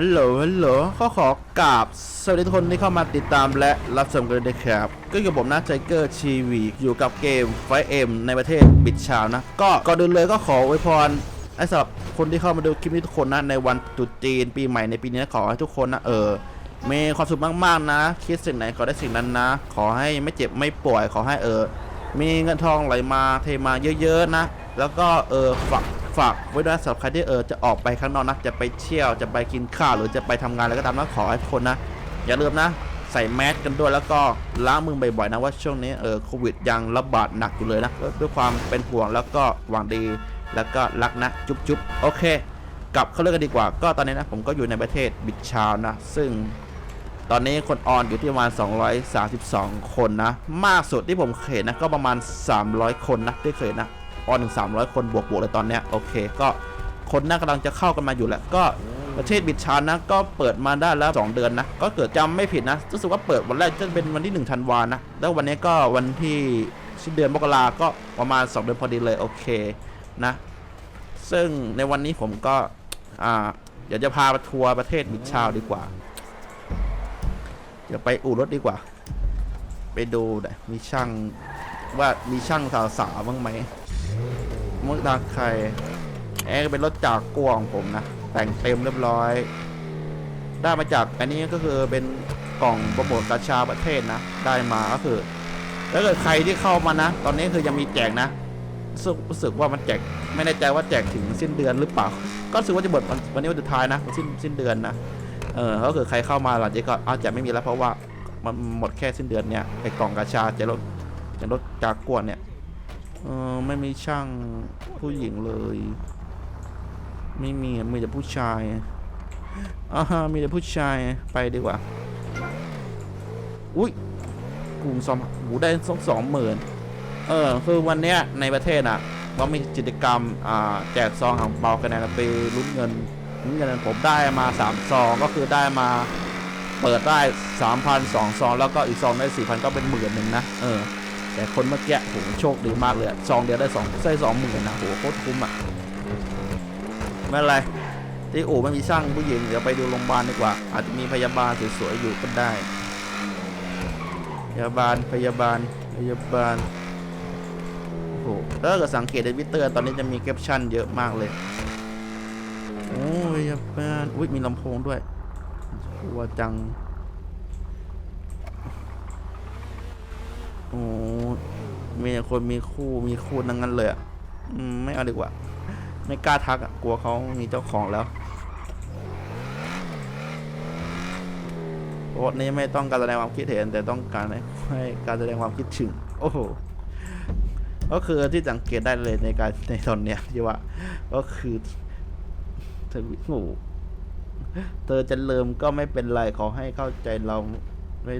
ฮัลโหล ฮัลโหลขอขอกราบสวัสดีทุกคนที่เข้ามาติดตามและรับชมกันด้วยครับ ก็อยู่กับผมนะไจเกอร์ชีวีอยู่กับเกมไฟเอ็มในประเทศบิดชาวนะ ก็ก่อนอื่นเลยก็ขออวยพรให้สำหรับคนที่เข้ามาดูคลิปนี้ทุกคนนะ ในวันตรุษจีนปีใหม่ในปีนี้นะขอให้ทุกคนนะเออมีความสุขมากๆนะ คิดสิ่งไหนขอได้สิ่งนั้นนะ ขอให้ไม่เจ็บไม่ป่วยขอให้เออ มีเงินทองไหลมาเทมาเยอะๆนะ แล้วก็เออฝาก ฝากไว้ด้วยสำหรับใครที่เออจะออกไปข้างนอกนะจะไปเที่ยวจะไปกินข้าวหรือจะไปทำงานอะไรก็ตามนะขอให้คนนะ อย่าลืมนะ ใส่แมสกันด้วยแล้วก็ล้างมือบ่อยๆนะว่าช่วงนี้เออโควิดยังระบาดหนักอยู่เลยนะด้วยความเป็นห่วงแล้วก็หวังดีแล้วก็รักนะจุ๊บจุ๊บโอเคกลับเข้าเรื่องกันดีกว่า ก็ตอนนี้นะผมก็อยู่ในประเทศบิชาวนะ ซึ่งตอนนี้คนออนอยู่ที่ประมาณ 232 คนนะ มากสุดที่ผมเคยเห็นนะก็ประมาณ 300 คนนะที่เคยนะ ออนถึง300 คนบวกๆเลยตอนเนี้ยโอเค ก็คนน่ากำลังจะเข้ากันมาอยู่แหละก็ประเทศบิดชานนะก็เปิดมาได้แล้ว 2 เดือนนะ ก็เกิดจำไม่ผิดนะรู้สึกว่าเปิดวันแรกจะเป็นวันที่1ธันวานะ แล้ววันนี้ก็วันที่สิ้นเดือนมกราก็ประมาณ 2 เดือนพอดีเลยโอเคนะ ซึ่งในวันนี้ผมก็อ่าเดี๋ยวจะพาไปทัวร์ประเทศบิดชาวดีกว่าเดี๋ยวไปอู่รถดีกว่า ไปดูหน่อยมีช่างว่ามีช่างสาวสาวๆบ้างไหม มุกดาใครแอร์เป็นรถจากกวของผมนะ แต่งเต็มเรียบร้อย ได้มาจากอันนี้ก็คือเป็นกล่องโปรโมทกาชาประเทศนะ ได้มาก็คือถ้าเกิดใครที่เข้ามานะ ตอนนี้คือยังมีแจกนะรู้สึกว่ามันแจกไม่แน่ใจว่าแจกถึงสิ้นเดือนหรือเปล่า ก็รู้สึกว่าจะหมดวันวันนี้วันสุดท้ายนะสิ้นสิ้นเดือนนะเออก็คือใครเข้ามาหลังจากก็อาจจะไม่มีแล้วเพราะว่ามันหมดแค่สิ้นเดือนเนี่ยไอ้กล่องกาชาจะลดจะลดจากกวนเนี่ย เออไม่มีช่างผู้หญิงเลย ไม่มีมีแต่ผู้ชายอ่าฮะมีแต่ผู้ชายไปดีกว่า อุ้ยกลุ่มซอมหูได้สองสองหมื่นเออคือวันเนี้ยในประเทศอะว่ามีกิจกรรมอ่าแจกซองของเปาคะแนนไปลุ้นเงินเงินผมได้มา3ซองก็คือได้มาเปิดได้3,000สองซองแล้วก็อีกซองได้4,000ก็เป็นหมื่นหนึ่งนะเออ แต่คนเมื่อกี้โหโชคดีมากเลยซองเดียวได้2ได้สองหมื่นนะโหโคตรคุ้มอะไม่เป็นไรที่อู่ไม่มีช่างผู้หญิงเดี๋ยวไปดูโรงพยาบาลดีกว่า อาจจะมีพยาบาลสวยๆอยู่ก็ได้ พยาบาลพยาบาลพยาบาลโอ้โหแล้วก็สังเกตในวิตเตอร์ ตอนนี้จะมีแคปชั่นเยอะมากเลยโอ้ยยาแปนอุ้ยมีลำโพงด้วยกลัวจัง โอ้มีคนมีคู่มีคู่นั่งนั้นเลยอะไม่เอาดีกว่า ไม่กล้าทักอะกลัวเขามีเจ้าของแล้วโพสนี้ไม่ต้องการแสดงความคิดเห็นแต่ต้องการให้การแสดงความคิดถึง โอ้โหก็คือที่สังเกตได้เลยในการในตอนเนี้ยที่ว่า ก็คือเธอโอ้เธอจะเลิมก็ไม่เป็นไรขอให้เข้าใจเราไม่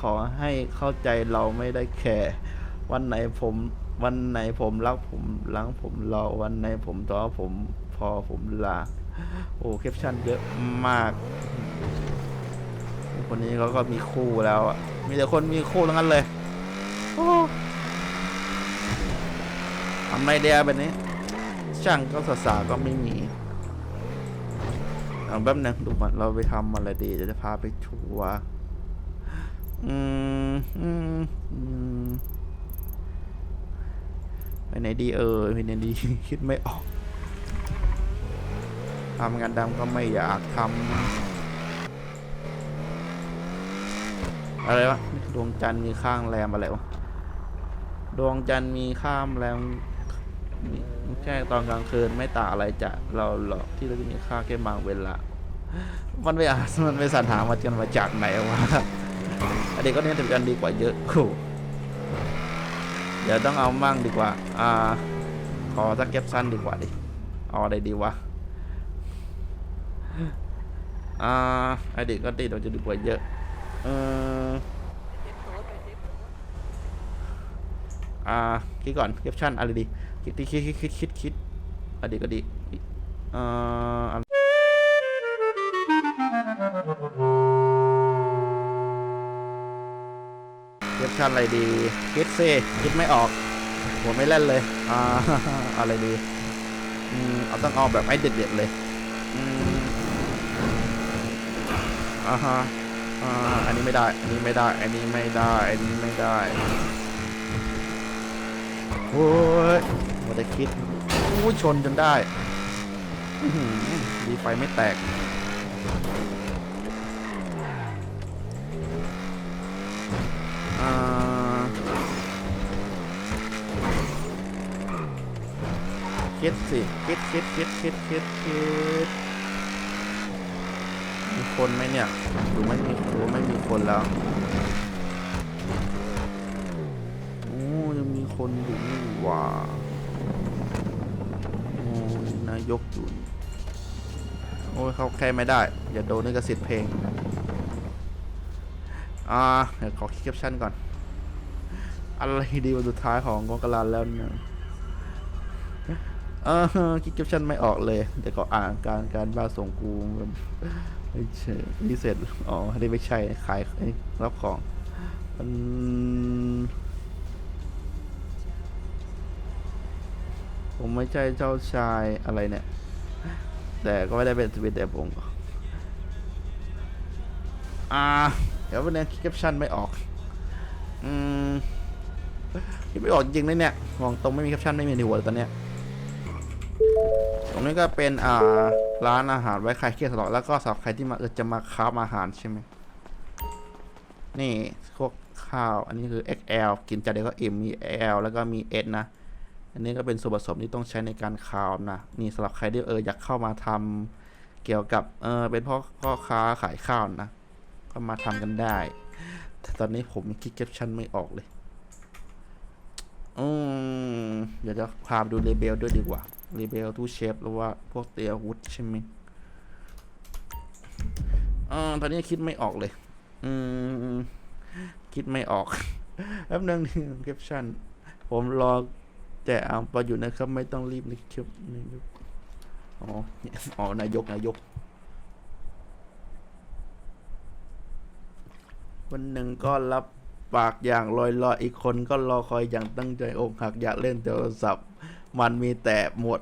ขอให้เข้าใจเราไม่ได้แคร์วันไหนผมวันไหนผมรักผมรักผมรอวันไหนผมท้อผมพอผมลา โอ้แคปชั่นเยอะมาก คนนี้เขาก็มีคู่แล้วอะมีแต่คนมีคู่ทั้งนั้นเลยโอ้ทำไมเดียแบบนี้ ช่างก็สาวๆก็ไม่มีเอาแป๊บนึงดูก่อนเราไปทำอะไรดีเดี๋ยวจะพาไปทัวร์ ไปไหนดีเออไปไหนดีคิดไม่ออกทำงานดำก็ไม่อยากทำอะไรวะดวงจันทร์มีข้างแรมอะไรวะดวงจันทร์มีข้ามแรมแค่ตอนกลางคืนไม่ต่างอะไรจากเราหรอกที่เราจะมีค่าแค่บางเวลามันไปอ่านมันไปสรรหามากันมาจากไหนวะ อันนี้ก็เนี่ยถือกันดีกว่าเยอะโอ้เดี๋ยวต้องเอามั่งดีกว่า อ่า ขอสักเก็บสั้นดีกว่าดิเอาอะไรดีวะ อ่าไอเด็กก็ติดเราจะดีกว่าเยอะ เอออ่า คิดก่อนแคปชั่นอะไรดี คิดคิดคิดคิดคิดคิดอดีก็ดี อ่อ ชั่นอะไรดีคิดซิคิดไม่ออกผมไม่เล่นเลยอ่าอะไรดีอืมเอาต้องเอาแบบให้เด็ดๆเลยอืมอ่าฮะอ่าอันนี้ไม่ได้ อันนี้ไม่ได้ อันนี้ไม่ได้ อันนี้ไม่ได้โอ้ยมาได้คิดโอ้ชนจนได้ดีไฟไม่แตก คิดสิคิดคิดคิดคิดคิดคิดมีคนไหมเนี่ยหรือไม่มีหรือไม่มีคนแล้วโอ้ยังมีคนอยู่นี่ว่าโอ้ยนายกอยู่โอ้ยเขาแค่ไม่ได้ อย่าโดนนึกสิทธิ์เพลงอ่าเดี๋ยวขอคิดแคปชั่นก่อน อะไรดีวันสุดท้ายของกองกลานแล้วเนี่ย เออคิดแคปชั่นไม่ออกเลยเดี๋ยวก็อ่านการการบ้านส่งกูไม่ใช่นี่เสร็จอ๋ออันนี้ไม่ใช่ขายเอ้รับของมันผมไม่ใช่เจ้าชายอะไรเนี่ย แต่ก็ไม่ได้เป็นสวิตแต่ผมอ่า เดี๋ยววันนี้คิดแคปชั่นไม่ออก อืมคิดไม่ออกจริงเลยเนี่ยมองตรงไม่มีแคปชั่นไม่มีในหัวตอนเนี้ย ตรงนี้ก็เป็นอ่าร้านอาหารไว้ใครเครียดสลอดแล้วก็สำหรับใครที่มาเออจะมาค้าอาหารใช่ไหมนี่พวกข้าว อันนี้คือ XL กินจานเดียวก็อิ่มมี L แล้วก็มี S นะ อันนี้ก็เป็นส่วนผสมที่ต้องใช้ในการคาวนะ นี่สำหรับใครที่เอออยากเข้ามาทำเกี่ยวกับเออเป็นพ่อพ่อค้าขายข้าวนะ ก็มาทำกันได้ แต่ตอนนี้ผมคิดแคปชั่นไม่ออกเลย อืมเดี๋ยวจะพาไปดูเลเบลด้วยดีกว่า เลเบลทูเชฟหรือว่าพวกเตียวุธใช่ไหมอ่าตอนนี้คิดไม่ออกเลย อืม คิดไม่ออกแป๊บนึงแคปชั่น ผมรอแต่อ่างปอยู่นะครับ ไม่ต้องรีบนะครับนายกอ๋ออ๋อนายก นายก วันหนึ่งก็รับปากอย่างลอยลอยๆอีกคนก็รอคอยอย่างตั้งใจอกหักอยากเล่นโทรศัพท์ มันมีแต่หมด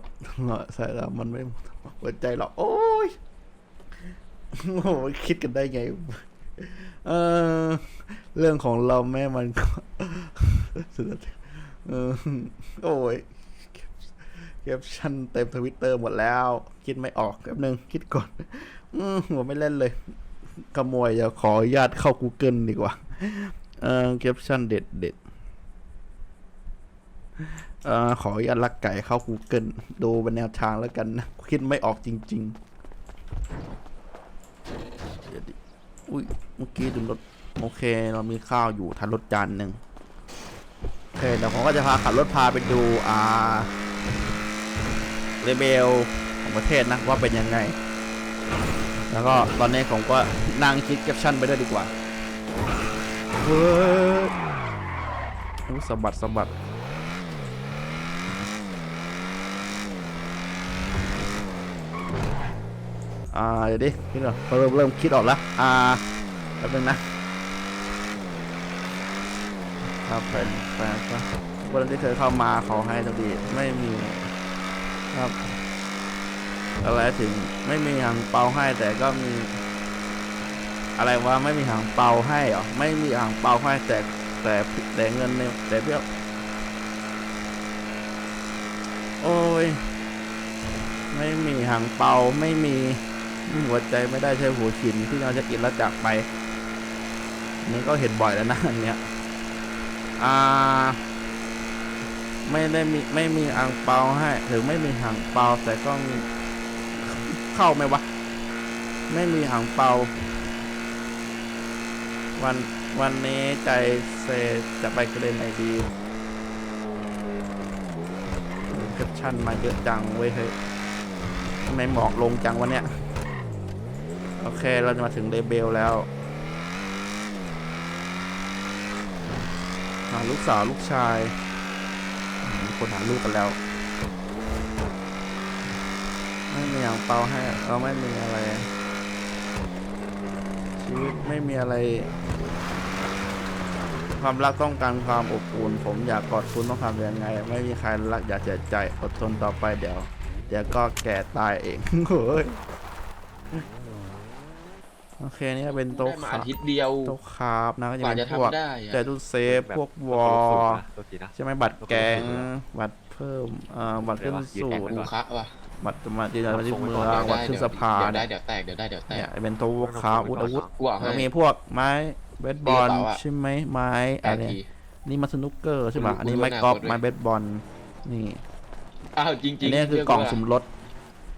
ใช่แล้วมันไม่หมดหัวใจหรอก โอ้ยโอ้ยคิดกันได้ไง เออ เรื่องของเราแม่มันก็เออโอ้ยแคปชั่นเต็มทวิตเตอร์หมดแล้ว คิดไม่ออกแป๊บนึง คิดก่อน อืมผมไม่เล่นเลยขโมยอย่าขออนุญาตเข้า Google ดีกว่า เออแคปชั่นเด็ดเด็ด อขออนุญาตลักไก่เข้า Google ดูเป็นแนวทางแล้วกันนะคิดไม่ออกจริงๆเดี๋ยวดิอุ้ยเมื่อกี้ดูรถโอเค เรามีข้าวอยู่ทันรถจานหนึ่งโอเคเดี๋ยวผมก็จะพาขับรถพาไปดูอ่าเรเบลของประเทศนะว่าเป็นยังไง แล้วก็ตอนนี้ผมก็นั่งคิดแคปชั่นไปด้วยดีกว่าเฮ้ยโอ้สะบัดสะบัด อ่าเดี๋ยวดิคิดก่อนเริ่มเริ่มคิดออกแล้วอ่าแป๊บนึงนะครับเป็นแฟนก็วันที่เธอเข้ามาขาให้ตัวดีไม่มีครับอะไรถึงไม่มีหางเปาให้แต่ก็มี อะไรวะไม่มีหางเปาให้เหรอไม่มีหางเปาให้แต่แต่แต่เงินในแต่เบี้ยโอ้ย ไม่มีหางเปาไม่มี หัวใจไม่ได้ใช้หัวขินที่เราจะกินแล้วจากไปนนี้ก็เห็นบ่อยแล้วนะอันเนี้ยอ่า ไม่ได้มีไม่มีอ่างเปาให้ถึงไม่มีหางเปาแต่ก็มีเข้าไหมวะไม่มีหางเปา วันวันนี้ใจเซจะไปกระเด็นไอดีแคปชั่นมาเยอะจังเว้ยเฮ้ยทำไมหมอกลงจังวะเนี่ย โอเค เราจะมาถึงเลเบลแล้วหาลูกสาวลูกชายมีคนหาลูกกันแล้ว ไม่มีอย่างเปาให้เราไม่มีอะไร ชีวิตไม่มีอะไร ความรักต้องการความอบอุ่นผมอยากกอดคุณต้องทำยังไง ไม่มีใครรักอยากเสียใจอดทนต่อไปเดี๋ยว เดี๋ยวก็แก่ตายเองเฮ้ย โอเคนี่ก็เป็นโต๊ะได้มาครัอาบทิตย์เดียว โต๊ะคราบนะก็จะกว่าเป็นจะพวกทำได้อะ แต่ตู้เซฟพวกวอลตัวทีนะ ใช่ไหมบัตรแกงยกเลิกสูตรนะบัตรเพิ่มเอ่อบัตรขึ้นสูยืตนรแอคไว้กูก่อนคะว่ะบัตรมายืนยันบัตรที่เมืองเดี๋ยวบัตรได้ขึ้นเดี๋ยวสะพานเดี๋ยวได้เดี๋ยวแตกเดี๋ยวได้เดี๋ยวแตเนี่ยกเป็นโต๊ะคราบอาวุธกูบอกให้ แล้วมีพวกไม้เบสบอลมีกระเป๋าอะ ใช่ไหมไม้แตอะกไรที นี่มาสนุกเกอร์ใช่ป่ะกูรู้อันนี้กูรู้ไม้กอล์ฟอนาคตด้วยไม้เบสบอลนี่อ้าวจริงจริอังนนี้คือกล่องสมรส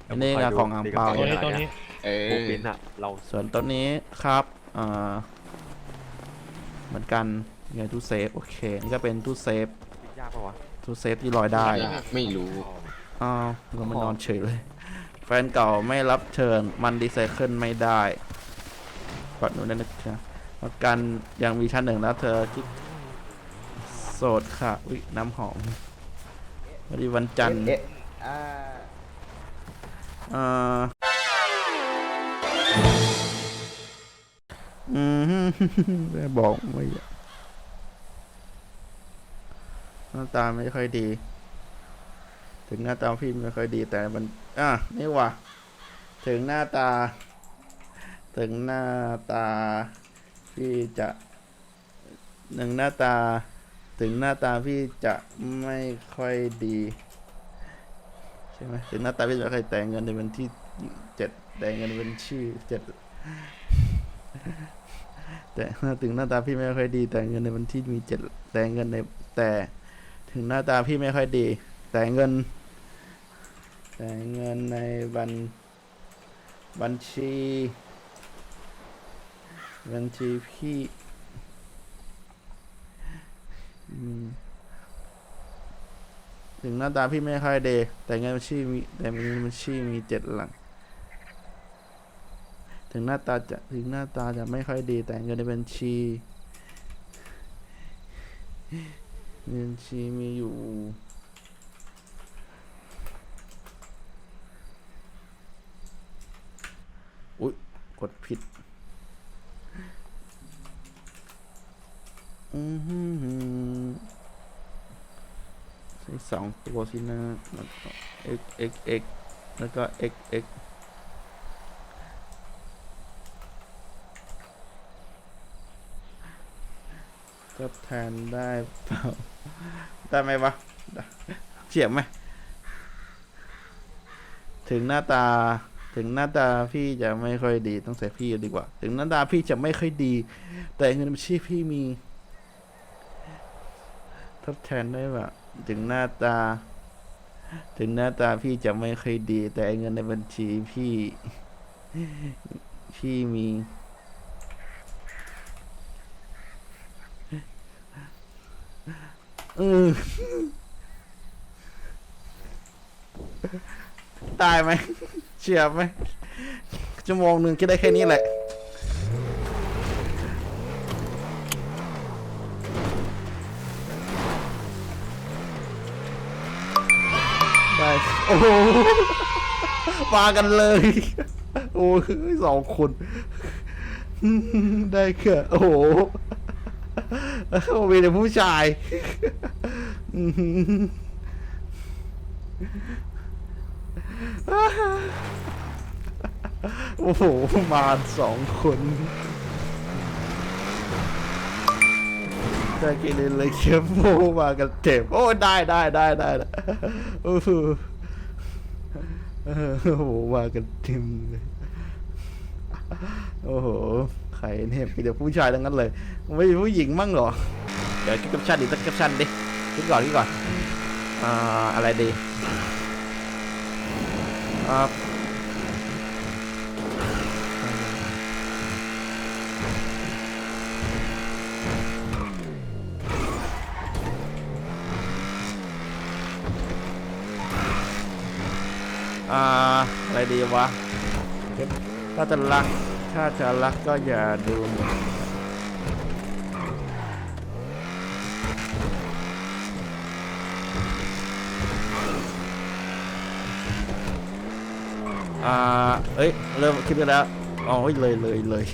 อันนี้ก็ของอ่างเปา ตัวตัวนี้ตัวนี้ เออบูปินอะเราส่วนต้นนี้ครับเอ่อเหมือนกันไงตู้เซฟ โอเค นี่ก็เป็นตู้เซฟ ปิดยากปะวะตู้เซฟที่ลอยได้ยากไม่รู้ อ้าวเรามานอนเฉยเลย แฟนเก่าไม่รับเชิญมันดีไซเคิลไม่ได้กดหนูนั่นนะจ๊ะประกันยังมีชั้นหนึ่งแล้วเธอคิดโสดค่ะอุ้ยน้ำหอมวันนี้วันจันทร์เอ่ออืม แม่บอกไม่หน้าตาไม่ค่อยดี ถึงหน้าตาพี่ไม่ค่อยดีแต่มัน อะนี่ว่ะถึงหน้าตา ถึงหน้าตา พี่จะหนึ่งหน้าตา ถึงหน้าตาพี่จะไม่ค่อยดี ใช่ไหมถึงหน้าตาพี่จะไม่ค่อยแต่เงินในวันที่เจ็ดแต่เงินในบัญชีเจ็ด แต่ถึงหน้าตาพี่ไม่ค่อยดี แต่เงินในบัญชีมีเจ็ดแต่เงินในแต่ถึงหน้าตาพี่ไม่ค่อยดี แต่เงิน แต่เงินในบัญบัญชี บัญชีพี่ถึงหน้าตาพี่ไม่ค่อยเดแต่เงินบัญชีมีแต่เงินบัญชีมีเจ็ดหลัง ถึงหน้าตาจะถึงหน้าตาจะไม่ค่อยดีแต่เงินในบัญชีเงินชีมีอยู่อุ๊ย กดผิด อือหือใช้สองตัวสินะแล้วก็ x x x แล้วก็ x x ทดแทนได้เปล่า ได้ไหมวะเฉียบไหม ถึงหน้าตา ถึงหน้าตาพี่จะไม่ค่อยดีต้องใส่พี่ดีกว่า ถึงหน้าตาพี่จะไม่ค่อยดี แต่เงินบัญชีพี่มี ทดแทนได้แบบถึงหน้าตา ถึงหน้าตาพี่จะไม่ค่อยดี แต่เงินในบัญชีพี่ พี่มี เออ ตายไหมเฉียบไหมชั่วโมงหนึ่งก็ได้แค่นี้แหละ ได้ โอ้โหมากันเลย โอ้ยสองคน ได้แค่โอ้โหมีแต่ผู้ชาย โอ้โห มาสองคนได้กินเลยเลยเคียบโมมากันเจ็บ โอ้ ได้ได้ได้ได้โอ้โหมากันเต็มเลยโอ้โห ใครเนี่ยมีแต่ผู้ชายทั้งนั้นเลย ไม่มีผู้หญิงมั่งเหรอ เดี๋ยวคิดแคปชั่นอีกสักแคปชั่นดิ คิดก่อนคิดก่อนอ่าอะไรดีอ่าอ่าอะไรดีวะถ้าจะรัก ถ้าจะรักก็อย่าดู อ่าเอ้ย เริ่มคิดกันแล้วอ๋อเลยเลยเลย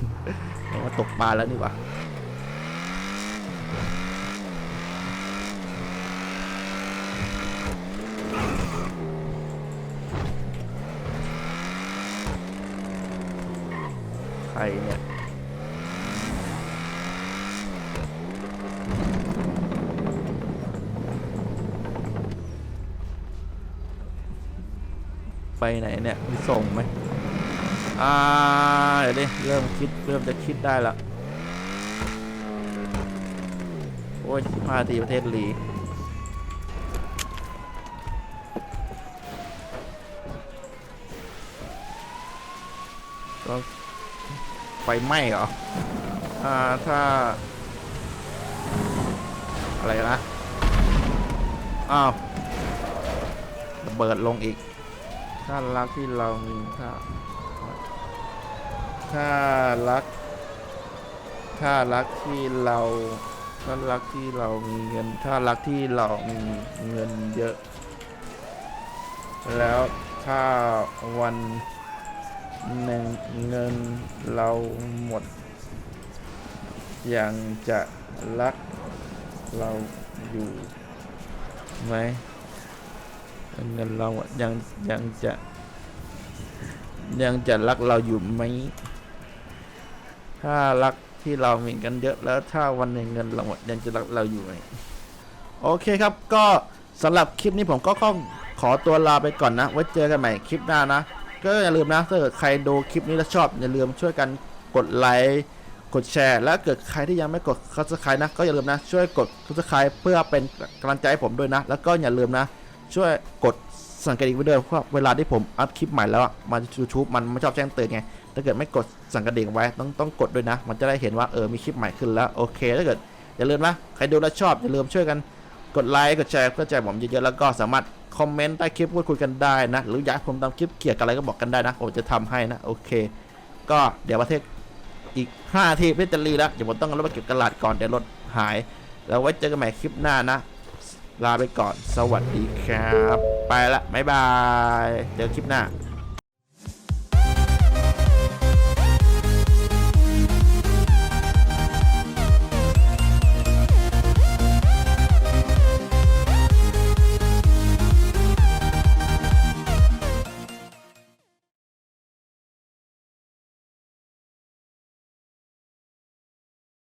เอามาตกปลาแล้วนี่หว่าใครเนี่ย ไปไหนเนี่ยมีส่งไหมอ่าเดี๋ยวดิเริ่มคิดเริ่มจะคิดได้ละโอ้ยมาทีประเทศลีก็ไฟไหม้เหรอ อ่า ถ้า อะไรนะ อ้าวระเบิดลงอีก ถ้ารักที่เรามีถ้าถ้ารัก ถ้ารักที่เราถ้ารักที่เรามีเงิน ถ้ารักที่เรามีเงินเยอะ แล้วถ้าวันหนึ่งเงินเราหมด ยังจะรักเราอยู่ไหม เงินเราอะยังยังจะยังจะรักเราอยู่ไหม ถ้ารักที่เรามีกันเยอะแล้วถ้าวันหนึ่งเงินเราหมดยังจะรักเราอยู่ไหมโอเคครับก็สำหรับคลิปนี้ผมก็ต้อขอตัวลาไปก่อนนะ ไว้เจอกันใหม่คลิปหน้านะ ก็อย่าลืมนะถ้าเกิดใครดูคลิปนี้แล้วชอบ อย่าลืมช่วยกันกดไลค์กดแชร์ และเกิดใครที่ยังไม่กด subscribe นะ ก็อย่าลืมนะ ช่วยกด subscribe เพื่อเป็นกำลังใจให้ผมด้วยนะ แล้วก็อย่าลืมนะ ช่วยกดสังเกตอีกไว้ด้วยเพราะเวลาที่ผมอัพคลิปใหม่แล้วอะมันยูทูบมันไม่ชอบแจ้งเตือนไง ถ้าเกิดไม่กดสั่งกระดิ่งไว้ต้องต้องกดด้วยนะ มันจะได้เห็นว่าเออมีคลิปใหม่ขึ้นแล้วโอเคถ้าเกิดอย่าลืมนะใครดูแล้วชอบอย่าลืมช่วยกันกดไลค์กดแชร์เพื่อใจผมเยอะๆแล้วก็สามารถคอมเมนต์ใต้คลิปพูดคุยกันได้นะหรืออยากผมทำคลิปเกี่ยวกับอะไรก็บอกกันได้นะผมจะทำให้นะโอเค ก็เดี๋ยวประเทศอีก5นาทีเพื่อจะรีแล้วเดี๋ยวผมต้องรถไปเก็บกระดาษก่อนเดี๋ยวรถหาย แล้วไว้เจอกันใหม่คลิปหน้านะ ลาไปก่อน สวัสดีครับ ไปละ บ๊ายบาย เจอคลิปหน้า